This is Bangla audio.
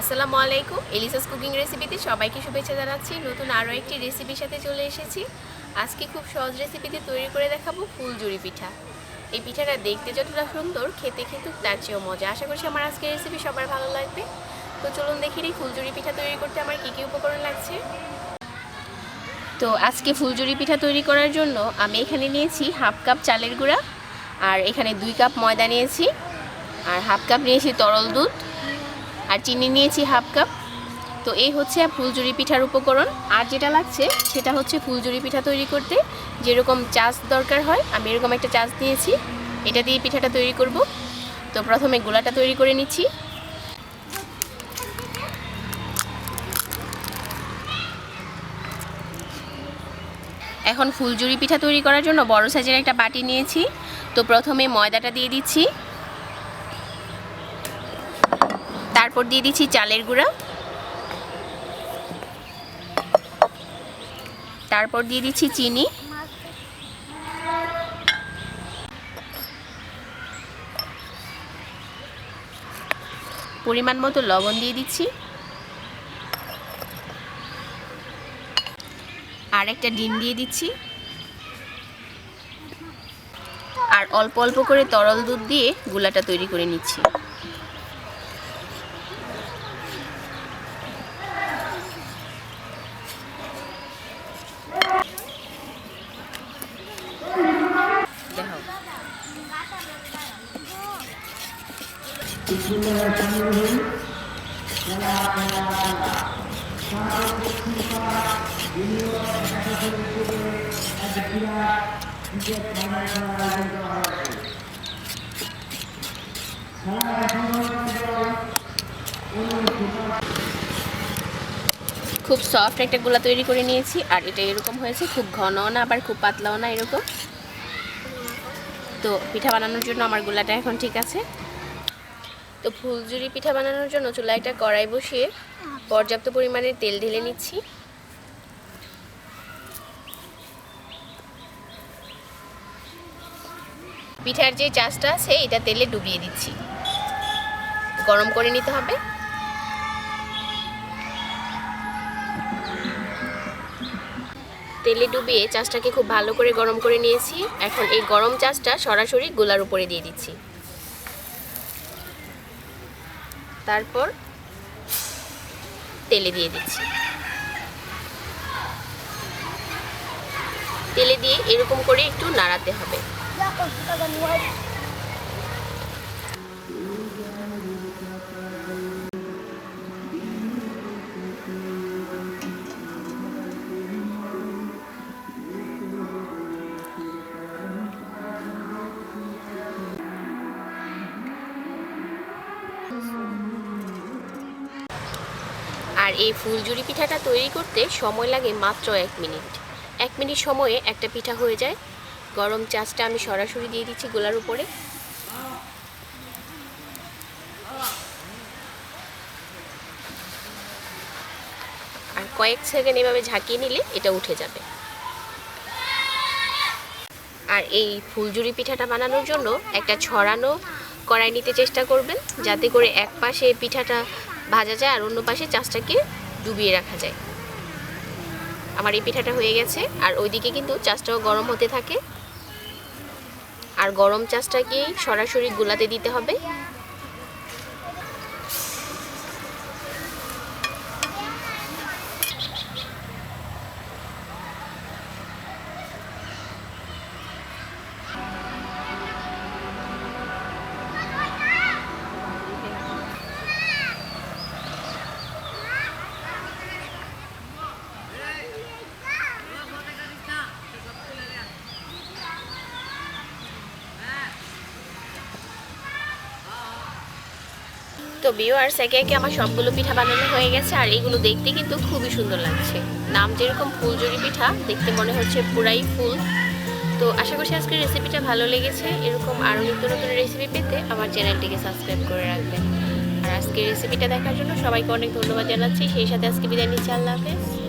আসসালামু আলাইকুম এলিসাস কুকিং রেসিপিতে সবাইকে শুভেচ্ছা জানাচ্ছি। নতুন আরও একটি রেসিপির সাথে চলে এসেছি। আজকে খুব সহজ রেসিপিতে তৈরি করে দেখাবো ফুলজুরি পিঠা। এই পিঠাটা দেখতে যতটা সুন্দর, খেতে কিন্তু তার চেয়েও মজা। আশা করছি আমার আজকের রেসিপি সবার ভালো লাগবে। তো চলুন দেখি এই ফুলজুরি পিঠা তৈরি করতে আমার কী কী উপকরণ লাগছে। তো আজকে ফুলজুরি পিঠা তৈরি করার জন্য আমি এখানে নিয়েছি হাফ কাপ চালের গুঁড়া, আর এখানে দুই কাপ ময়দা নিয়েছি। আর হাফ কাপ নিয়েছি তরল দুধ। আর চিনি নিয়েছি হাফ কাপ। তো এই হচ্ছে ফুলজুরি পিঠার উপকরণ। আর যেটা লাগছে, সেটা হচ্ছে ফুলজুরি পিঠা তৈরি করতে। যেরকম চাষ দরকার হয়, আমি এরকম একটা চাষ নিয়েছি। এটা দিয়ে পিঠাটা তৈরি করব। তো প্রথমে গোলাটা তৈরি করে নিচ্ছি। এখন ফুলজুরি পিঠা তৈরি করার জন্য বড় সাইজের একটা বাটি নিয়েছি। তো প্রথমে ময়দাটা দিয়ে দিচ্ছি। তারপর দিয়ে দিচ্ছি চালের গুঁড়া। তারপর দিয়ে দিচ্ছি চিনি। পরিমাণ মতো লবণ দিয়ে দিচ্ছি। আর একটা ডিম দিয়ে দিচ্ছি। আর অল্প অল্প করে তরল দুধ দিয়ে গুলাটা তৈরি করে নিচ্ছি। খুব সফট একটা গোলা তৈরি করে নিয়েছি, আর এটা এরকম হয়েছে, খুব ঘনও না, আবার খুব পাতলাও না এরকম। তো পিঠা বানানোর জন্য আমার গোলাটা এখন ঠিক আছে। তো ফুলঝুরি পিঠা বানানোর জন্য চুলায় একটা কড়াই বসিয়ে পর্যাপ্ত পরিমাণে তেল ঢেলে নিচ্ছি। পিঠার যে চাষটা আছে, এটা তেলে ডুবিয়ে দিচ্ছি। গরম করে নিতে হবে। তেলে ডুবিয়ে চাষটাকে খুব ভালো করে গরম করে নিয়েছি। এখন এই গরম চাষটা সরাসরি গোলার উপরে দিয়ে দিচ্ছি। তারপর তেলে দিয়ে দিচ্ছি। তেলে দিয়ে এরকম করে একটু নাড়াতে হবে। আর এই ফুলজুরি পিঠাটা তৈরি করতে সময় লাগে মাত্র এক মিনিট। এক মিনিট সময়ে একটা পিঠা হয়ে যায়। গরম চাষটা আমি সরাসরি দিয়ে দিচ্ছি গোলার উপরে। আর কয়েক সেকেন্ড এভাবে ঝাঁকিয়ে নিলে এটা উঠে যাবে। আর এই ফুলজুরি পিঠাটা বানানোর জন্য একটা ছড়ানো কড়াই নিতে চেষ্টা করবেন, যাতে করে এক পাশে পিঠাটা ভাজা যায় আর অন্য পাশে চাষটাকে ডুবিয়ে রাখা যায়। আমার এই পিঠাটা হয়ে গেছে। আর ওইদিকে কিন্তু চাষটাও গরম হতে থাকে। আর গরম চাষটাকে সরাসরি গুলাতে দিতে হবে। তো বিওয়ার্স একে একে আমার সবগুলো পিঠা বানানো হয়ে গেছে, আর এগুলো দেখতে কিন্তু খুবই সুন্দর লাগছে। নাম যেরকম ফুলজুরি পিঠা, দেখতে মনে হচ্ছে পুরাই ফুল। তো আশা করছি আজকের রেসিপিটা ভালো লেগেছে। এরকম আরও নিত্য নতুন রেসিপি পেতে আমার চ্যানেলটিকে সাবস্ক্রাইব করে রাখবেন। আর আজকের রেসিপিটা দেখার জন্য সবাইকে অনেক ধন্যবাদ জানাচ্ছি। সেই সাথে আজকে বিদায় নিচ্ছি। আল্লাহ হাফেজ।